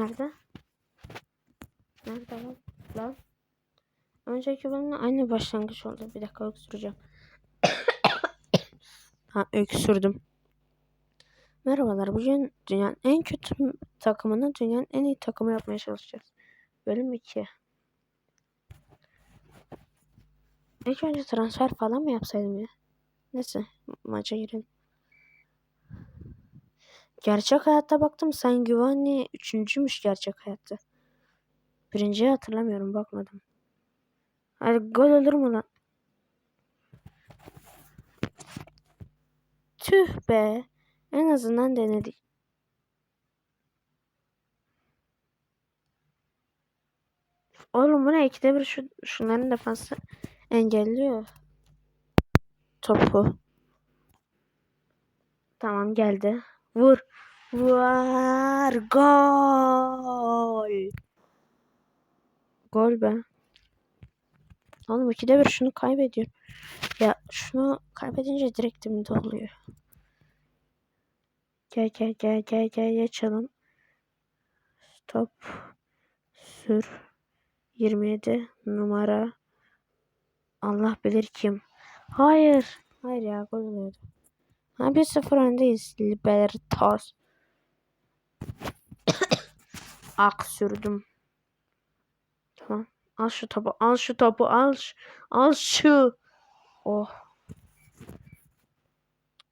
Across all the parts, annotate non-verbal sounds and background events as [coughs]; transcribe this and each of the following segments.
Nerede? Nerede lan? Lan. Önceki bölümle aynı başlangıç oldu. Bir dakika öksüreceğim. [coughs] ha öksürdüm. Merhabalar. Bugün dünyanın en kötü takımını dünyanın en iyi takımı yapmaya çalışacağız. Bölüm 2. İlk önce transfer falan mı yapsaydım ya? Neyse maça girelim. Gerçek hayatta baktım sen Giovanni üçüncüymüş gerçek hayatta. Birinciyi hatırlamıyorum bakmadım. Hadi gol olur mu lan? Tüh be. En azından denedik. Oğlum bu ne? İkide bir şu, şunların defansı engelliyor. Topu. Tamam geldi. Vur. Var. Gol. Gol be. Oğlum ikide bir şunu kaybediyorum. Ya şunu kaybedince direkt dibimde oluyor. Gel gel gel gel gel geçelim. Stop. Sür. 27 numara. Allah bilir kim. Hayır. Hayır ya gol oluyordu. Ha 1-0 öndeyiz. Libertas. Ak sürdüm. Tamam. Al şu topu. Al şu topu. Al. şu- Al şu. Oh.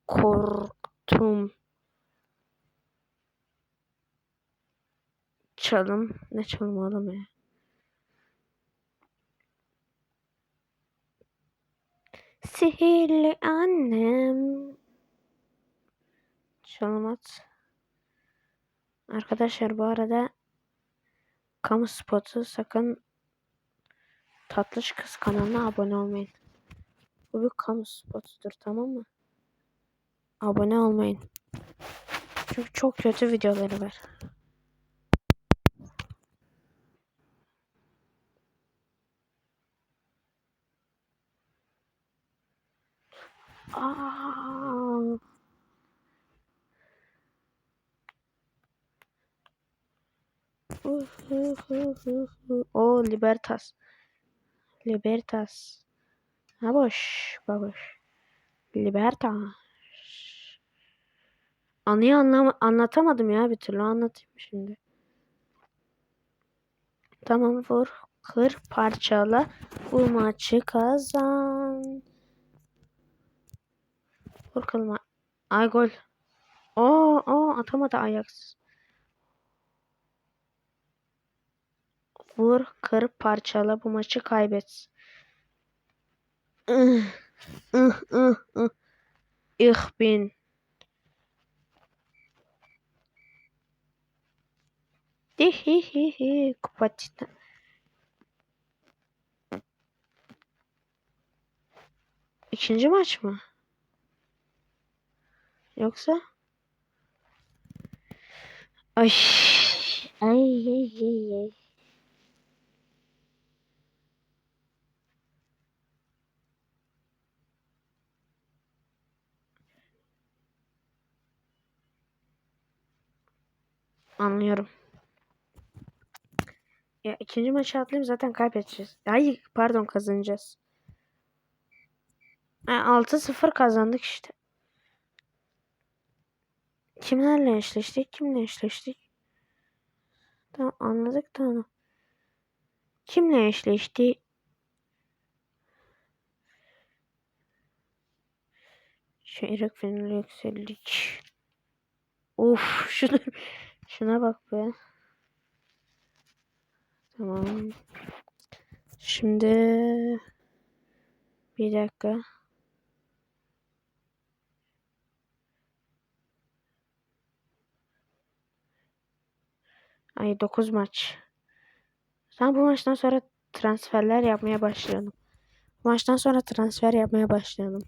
Korktum. Çalım. Ne çalım oğlum ya? Sihirli annem. Çalım at. Arkadaşlar bu arada kamu spotu sakın Tatlış Kız kanalına abone olmayın. Bu bir kamu spotudur tamam mı? Abone olmayın. Çünkü çok kötü videoları var. Aa. O Libertas. Libertas. Vamos, vamos. Libertas. Anıyı anlam anlatamadım ya bir türlü anlatayım şimdi. Tamam vur. Kır parçala. Bu maçı kazan. Vur kılma. Ay gol. Oo, oo atamadı Ajax. Vur, kır, parçala bu maçı kaybet. Ich bin. Dihihihi. Kupatita. İkinci maç mı? Yoksa? Ay, ay, ay, ay. Anlıyorum. Ya ikinci maçı atlayayım zaten kaybedeceğiz. Ay pardon kazanacağız. Ha, 6-0 kazandık işte. Kimlerle eşleştik? Kimle eşleştik? Tamam anladık onu. Kimle eşleşti? Çeyrek finale yükseldik. Of şunu şuna bak be. Tamam. Şimdi bir dakika. Ay 9 maç. Sen bu maçtan sonra transferler yapmaya başlayalım. Bu maçtan sonra transfer yapmaya başlayalım.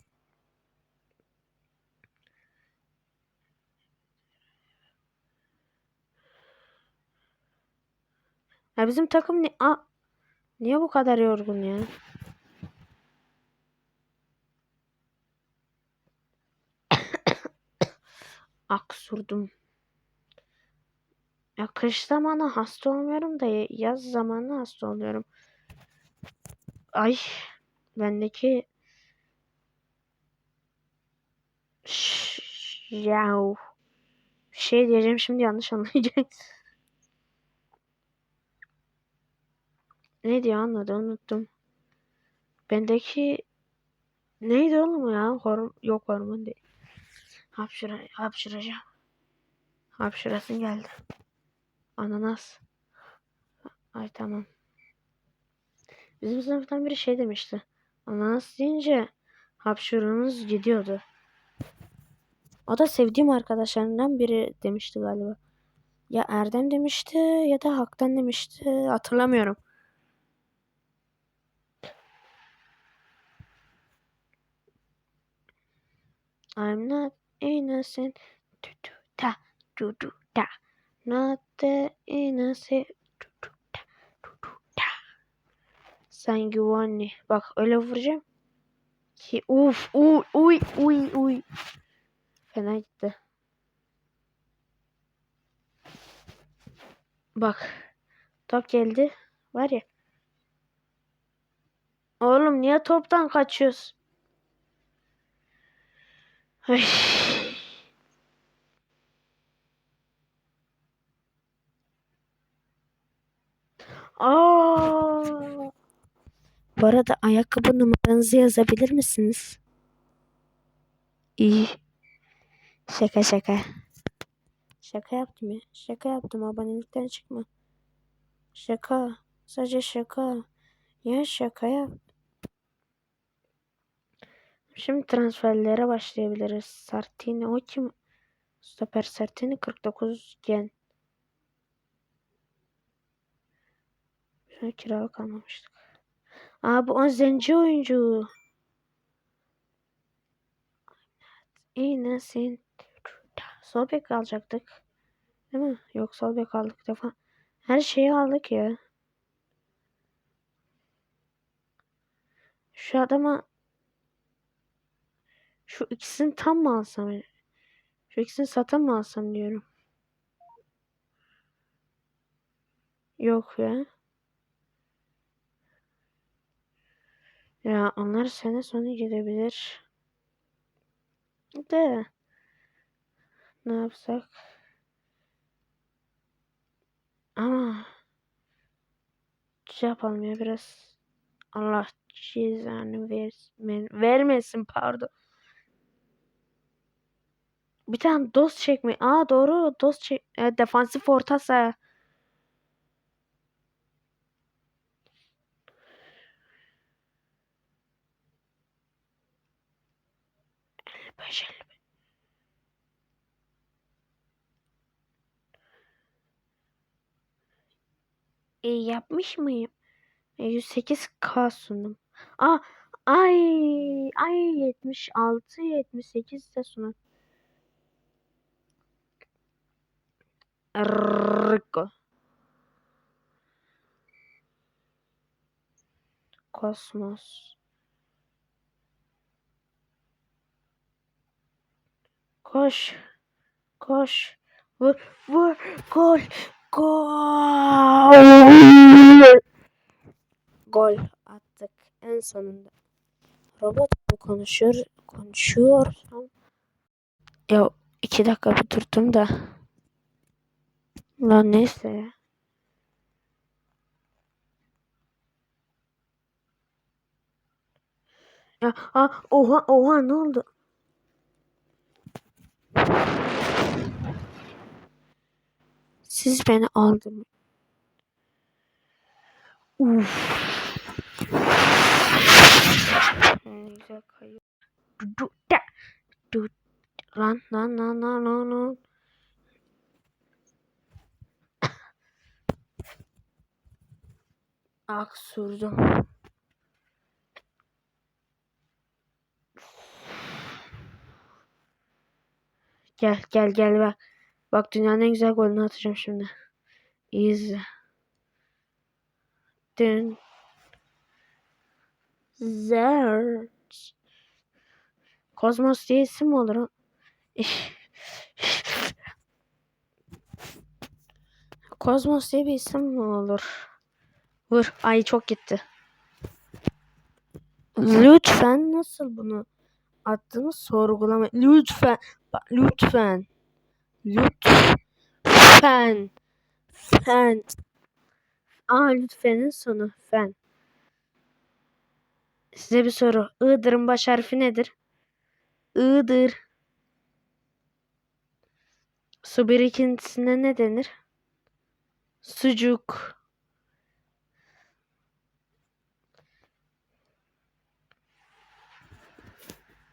Ya bizim takım ni A niye bu kadar yorgun ya? [coughs] Aksurdum. Ya kış zamanı hasta olmuyorum da ya- yaz zamanı hasta oluyorum. Ay bendeki yahu. Şey diyeceğim şimdi yanlış anlayacak. Ne diyor anladı unuttum. Bendeki neydi oğlum ya? Horm yok hormon değil. Hapşıra hapşıracağım. Hapşırasın geldi. Ananas. Ay tamam. Bizim sınıftan biri şey demişti. Ananas deyince hapşırığınız gidiyordu. O da sevdiğim arkadaşlarından biri demişti galiba. Ya Erdem demişti ya da Hak'tan demişti. Hatırlamıyorum. I'm not innocent. Du, du, da, du, du, da. Not the innocent. Du, du, da, du, du, da. Sen güvenli. Bak öyle vuracağım. Ki uf uy uy uy uy. Fena gitti. Bak. Top geldi. Var ya. Oğlum niye toptan kaçıyorsun? Aa. Bu arada ayakkabı numaranızı yazabilir misiniz? İyi. Şaka şaka. Şaka yaptım ya. Şaka yaptım. Abonelikten çıkma. Şaka. Sadece şaka. Ya şaka yap. Şimdi transferlere başlayabiliriz. Sartini o kim? Stoper Sartini 49 gen. Şuna kiralık almamıştık. Aa bu 10 zenci oyuncu. Innocent. Sol alacaktık. Değil mi? Yok sol aldık defa. Her şeyi aldık ya. Şu adama şu ikisini tam mı alsam? Şu ikisini satın mı alsam diyorum. Yok ya. Ya onlar sene sonu gidebilir. De. Ne yapsak? Ama şey yapalım ya biraz. Allah cezanı versin, vermesin pardon. Bir tane dost çekme. Aa doğru dost çek. E, defansif orta saha. Beş. E, yapmış mıyım? E, 108k sundum. Aa ay ay 76 78 de sunum. Rico. Kosmos. Koş. Koş. Vur. Vur. Gol. Gol. Gol attık en sonunda. Robot mu konuşuyor? Konuşuyorsam. Ya iki dakika bir durdum da. Lan neyse ya. Aa, oha oha ne oldu? Siz beni aldınız. Uf. Güzel kayıyor. Lan lan lan lan lan lan. Aksurdum. Gel gel gel bak. Bak dünyanın en güzel golünü atacağım şimdi. İyi izle. Dün. Zer. Kozmos diye isim mi olur? Kozmos [laughs] diye bir isim mi olur? Vur. Ay çok gitti. Lütfen nasıl bunu attığını sorgulama. Lütfen. Lütfen. Lütfen. Fen. Aa lütfenin sonu. Fen. Size bir soru. Iğdır'ın baş harfi nedir? Iğdır. Su birikintisine ne denir? Sucuk.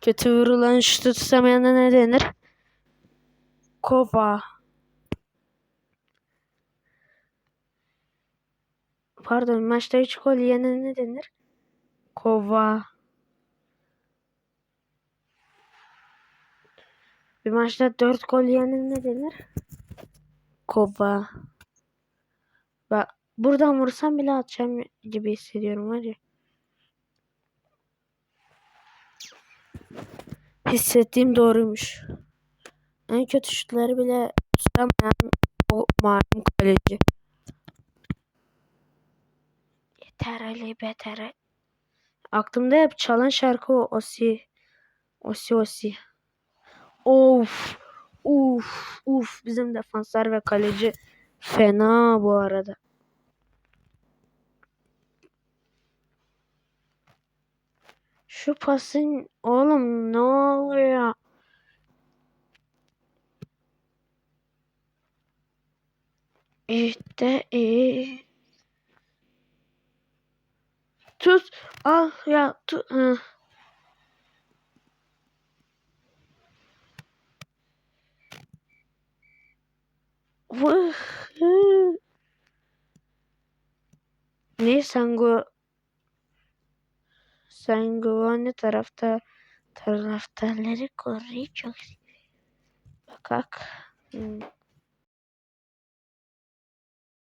Kötü vurulan şut tutamayana ne denir? Kova. Pardon maçta 3 gol yiyene ne denir? Kova. Bir maçta 4 gol yiyene ne denir? Kova. Bak buradan vursam bile atacağım gibi hissediyorum var ya. Hissettiğim doğruymuş. En kötü şutları bile tutamayan o malum kaleci. Yeter Ali beter. Aklımda hep çalan şarkı o Osi. Osi Osi. Of. Uf. Uf. Bizim defanslar ve kaleci fena bu arada. Şu pasın oğlum ne oluyor? İşte iyi. Tut. Al ya tut. Hı. Vıh. hı. Ne Sango Sangovani tarafta taraftarları koruyu çok. Bakak. Hmm.